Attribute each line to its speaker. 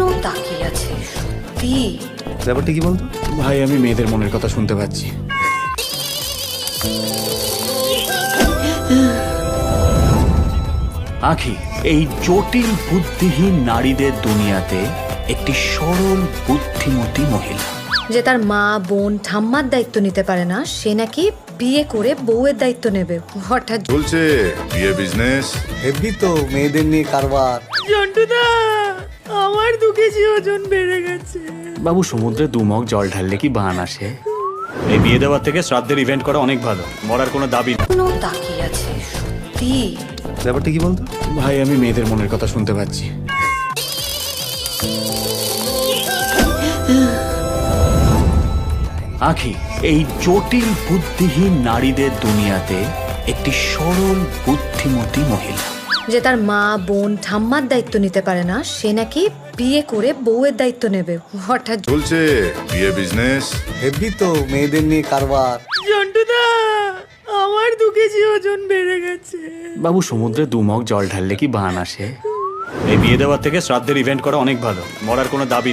Speaker 1: কেন তাকিয়ে আছে সত্যি?
Speaker 2: ব্যাপারটা কি বলতো?
Speaker 3: ভাই আমি মেয়েদের মনের কথা শুনতে পাচ্ছি। আখি এই জটিল বুদ্ধিহীন নারীদের দুনিয়াতে একটি সরল বুদ্ধিমতী মহিলা।
Speaker 1: যে তার মা বোন ঠাম্মার দায়িত্ব নিতে পারে না সে নাকি বিয়ে করে বউয়ের দায়িত্ব নেবে। হঠাৎ
Speaker 4: চলছে বিয়ে বিজনেস
Speaker 2: হেভি তো মেয়েদের নিয়ে কারবার।
Speaker 1: জন্টুদা! আমার দু কেজি ওজন বেড়ে গেছে।
Speaker 3: বাবু সমুদ্রে দুমক জল ঢাললে কি বান আসে? এই বিয়ে দেওয়ার থেকে শ্রাদ্ধের ইভেন্ট করা অনেক ভালো। মরার কোনো দাবি নেই।
Speaker 1: কেন তাকিয়ে আছে সত্যি?
Speaker 2: ব্যাপারটা কি বলতো?
Speaker 3: ভাই আমি মেয়েদের মনের কথা শুনতে পাচ্ছি। আখি এই জটিল বুদ্ধিহীন নারীদের দুনিয়াতে একটি সরল বুদ্ধিমতী মহিলা।
Speaker 1: যে তার মা বোন ঠাম্মার দায়িত্ব নিতে পারে না সে নাকি বিয়ে করে বউয়ের দায়িত্ব নেবে। হঠাৎ
Speaker 4: চলছে বিয়ে বিজনেস
Speaker 2: হেভি তো মেয়েদের নিয়ে কারবার।
Speaker 1: জন্টুদা আমার দু কেজি ওজন বেড়ে গেছে।
Speaker 3: বাবু সমুদ্রে দুমক জল ঢাললে কি বান আসে এই বিয়ে দেওয়ার থেকে শ্রাদ্ধের ইভেন্ট করা অনেক ভালো। মরার কোনো দাবি নেই।